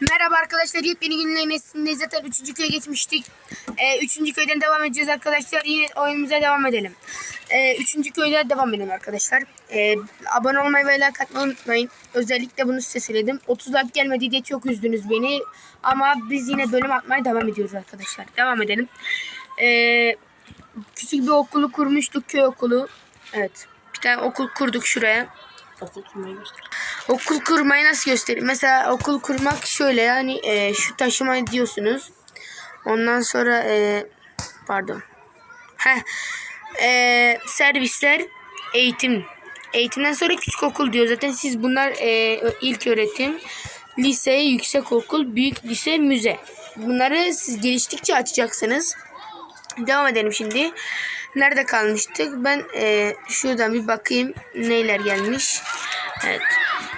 Merhaba arkadaşlar yepyeni günlerine zaten 3. köye geçmiştik. 3. köyden devam edeceğiz arkadaşlar. Yine oyunumuza devam edelim. 3. köyde devam edelim arkadaşlar. Ee, abone olmayı ve like atmayı unutmayın. Özellikle bunu size söyledim. 30 like gelmedi diye çok üzdünüz beni. Ama biz yine bölüm atmaya devam ediyoruz arkadaşlar. Devam edelim. Ee, küçük bir okulu kurmuştuk köy okulu. Evet. Bir tane okul kurduk şuraya. Okul kurmayı göster. Okul kurmayı nasıl göstereyim? Mesela okul kurmak şöyle yani e, şu taşıma diyorsunuz. Ondan sonra e, pardon. Heh, e, servisler eğitim. Eğitimden sonra küçük okul diyor. Zaten siz bunlar e, ilk öğretim, lise, yüksek okul, büyük lise, müze. Bunları siz geliştikçe açacaksınız. Devam edelim şimdi. Nerede kalmıştık? Ben e, şuradan bir bakayım neler gelmiş. Evet.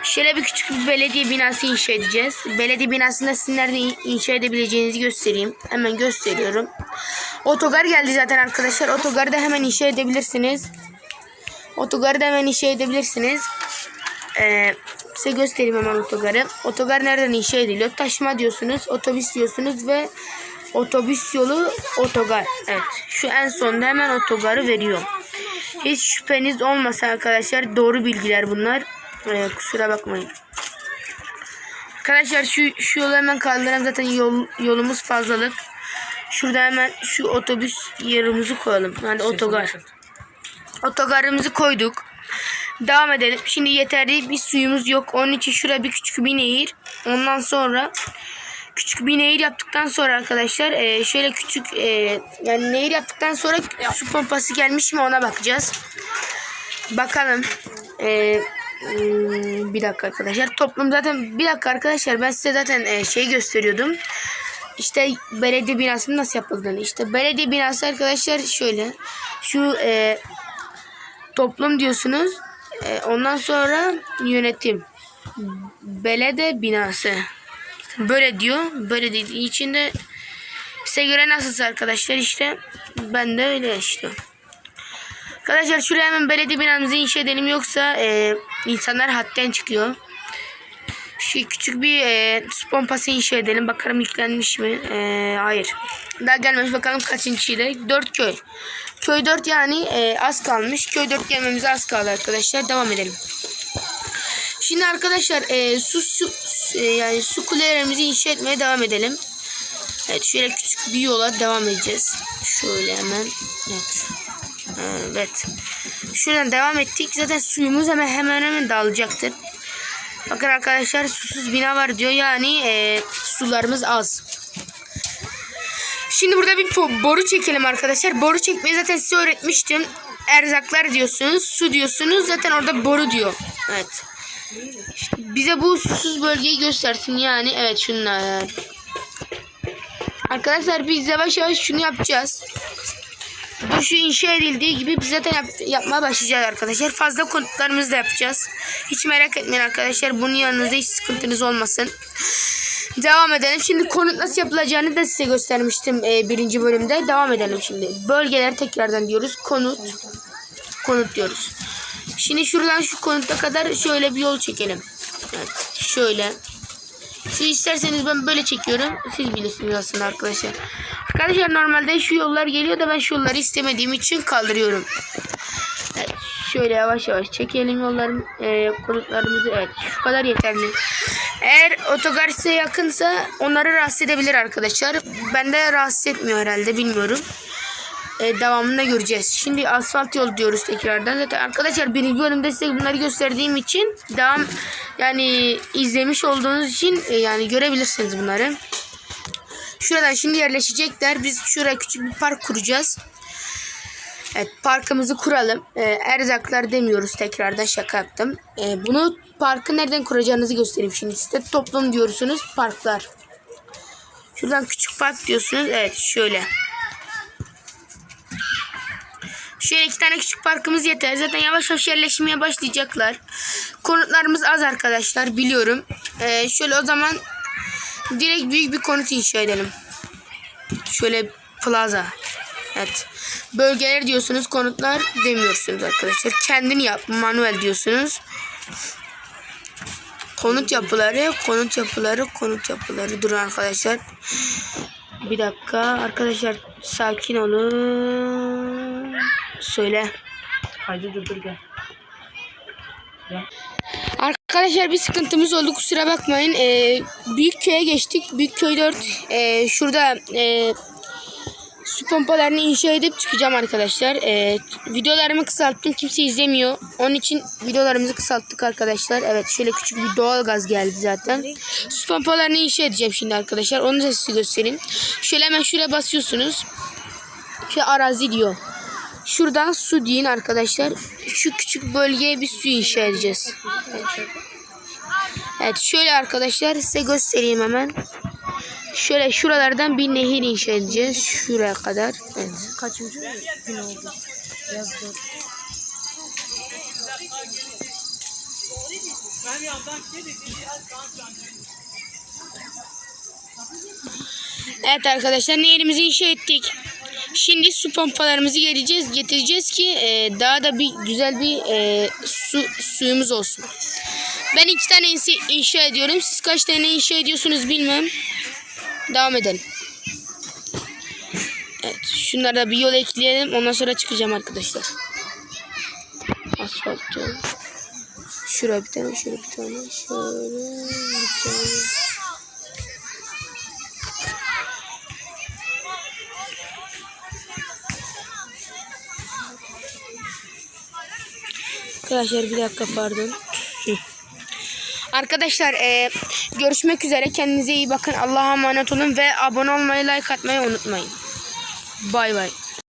Şöyle bir küçük bir belediye binası inşa edeceğiz. Belediye binasında sizin nerede in- inşa edebileceğinizi göstereyim. Hemen gösteriyorum. Otogar geldi zaten arkadaşlar. Otogarı da hemen inşa edebilirsiniz. Otogarı da hemen inşa edebilirsiniz. Ee, size göstereyim hemen otogarı. Otogar nereden inşa ediliyor? Taşıma diyorsunuz, otobüs diyorsunuz ve otobüs yolu otogar. Evet. Şu en sonda hemen otogarı veriyor. Hiç şüpheniz olmasa arkadaşlar doğru bilgiler bunlar. Ee, kusura bakmayın. Arkadaşlar şu, şu yolu hemen kaldıran zaten yol, yolumuz fazlalık. Şurada hemen şu otobüs yerimizi koyalım. Yani otogar. Otogarımızı koyduk. Devam edelim. Şimdi yeterli bir suyumuz yok. Onun için şuraya bir küçük bir nehir. Ondan sonra küçük bir nehir yaptıktan sonra arkadaşlar e, şöyle küçük e, yani nehir yaptıktan sonra su pompası gelmiş mi ona bakacağız. Bakalım. E, hmm, bir dakika arkadaşlar. Toplum zaten bir dakika arkadaşlar ben size zaten e, şey gösteriyordum. İşte belediye binasının nasıl yapıldığını. İşte belediye binası arkadaşlar şöyle. Şu e, toplum diyorsunuz. E, ondan sonra yönetim. Belediye binası. Böyle diyor. Böyle dediği için de size göre nasılsa arkadaşlar işte ben de öyle işte. Arkadaşlar şuraya hemen belediye binamızı inşa edelim yoksa e, insanlar hatten çıkıyor. Şu küçük bir e, su pompası inşa edelim. Bakalım yüklenmiş mi? E, hayır. Daha gelmemiş. Bakalım kaçıncıydı? 4 köy. Köy 4 yani e, az kalmış. Köy 4 gelmemize az kaldı arkadaşlar. Devam edelim. Şimdi arkadaşlar e, su, su e, yani su kulelerimizi inşa etmeye devam edelim. Evet şöyle küçük bir yola devam edeceğiz. Şöyle hemen. Evet. Evet. Şuradan devam ettik. Zaten suyumuz hemen hemen hemen dağılacaktır. Bakın arkadaşlar susuz bina var diyor. Yani e, sularımız az. Şimdi burada bir boru çekelim arkadaşlar. Boru çekmeyi zaten size öğretmiştim. Erzaklar diyorsunuz. Su diyorsunuz. Zaten orada boru diyor. Evet. İşte bize bu susuz bölgeyi göstersin yani. Evet şunlar. Arkadaşlar biz yavaş yavaş şunu yapacağız. Bu şu inşa edildiği gibi biz zaten yap, yapmaya başlayacağız arkadaşlar. Fazla konutlarımızı da yapacağız. Hiç merak etmeyin arkadaşlar. Bunun yanınızda hiç sıkıntınız olmasın. Devam edelim. Şimdi konut nasıl yapılacağını da size göstermiştim e, birinci bölümde. Devam edelim şimdi. Bölgeler tekrardan diyoruz. Konut. Konut diyoruz. Şimdi şuradan şu konuta kadar şöyle bir yol çekelim. Evet. Şöyle. Siz isterseniz ben böyle çekiyorum. Siz bilirsiniz aslında arkadaşlar. Arkadaşlar normalde şu yollar geliyor da ben şu yolları istemediğim için kaldırıyorum. Evet, şöyle yavaş yavaş çekelim yolların e, konutlarımızı. Evet şu kadar yeterli. Eğer otogar size yakınsa onları rahatsız edebilir arkadaşlar. Bende rahatsız etmiyor herhalde bilmiyorum. E, devamında göreceğiz. Şimdi asfalt yol diyoruz tekrardan. Zaten arkadaşlar birinci bölümde size bunları gösterdiğim için devam yani izlemiş olduğunuz için e, yani görebilirsiniz bunları. Şuradan şimdi yerleşecekler. Biz şuraya küçük bir park kuracağız. Evet parkımızı kuralım. Ee, erzaklar demiyoruz tekrardan şaka yaptım. Ee, bunu parkı nereden kuracağınızı göstereyim şimdi size. Toplum diyorsunuz parklar. Şuradan küçük park diyorsunuz. Evet şöyle. Şöyle iki tane küçük parkımız yeter. Zaten yavaş yavaş yerleşmeye başlayacaklar. Konutlarımız az arkadaşlar biliyorum. Ee, şöyle o zaman direkt büyük bir konut inşa edelim. Şöyle plaza. Evet. Bölgeler diyorsunuz, konutlar demiyorsunuz arkadaşlar. Kendini yap, manuel diyorsunuz. Konut yapıları, konut yapıları, konut yapıları. Durun arkadaşlar. Bir dakika. Arkadaşlar sakin olun. Söyle. Kaydı durdur gel. Gel. Arkadaşlar bir sıkıntımız oldu kusura bakmayın. Ee, büyük köye geçtik. Büyük köy 4. Ee, şurada e, su pompalarını inşa edip çıkacağım arkadaşlar. Ee, videolarımı kısalttım. Kimse izlemiyor. Onun için videolarımızı kısalttık arkadaşlar. Evet şöyle küçük bir doğal gaz geldi zaten. Su pompalarını inşa edeceğim şimdi arkadaşlar. Onu da size göstereyim. Şöyle hemen şuraya basıyorsunuz. Şöyle arazi diyor. Şuradan su deyin arkadaşlar. Şu küçük bölgeye bir su inşa edeceğiz. Evet şöyle arkadaşlar size göstereyim hemen. Şöyle şuralardan bir nehir inşa edeceğiz. Şuraya kadar. Evet. Kaçıncı gün oldu? Evet arkadaşlar nehrimizi inşa ettik. Şimdi su pompalarımızı geleceğiz, getireceğiz ki e, daha da bir güzel bir e, su suyumuz olsun. Ben iki tane inşa ediyorum. Siz kaç tane inşa ediyorsunuz bilmem. Devam edelim. Evet, şunlara da bir yol ekleyelim. Ondan sonra çıkacağım arkadaşlar. Asfalt. Şuraya bir tane, şöyle bir tane, şöyle bir tane. Arkadaşlar bir dakika pardon. Arkadaşlar e, görüşmek üzere. Kendinize iyi bakın. Allah'a emanet olun ve abone olmayı, like atmayı unutmayın. Bay bay.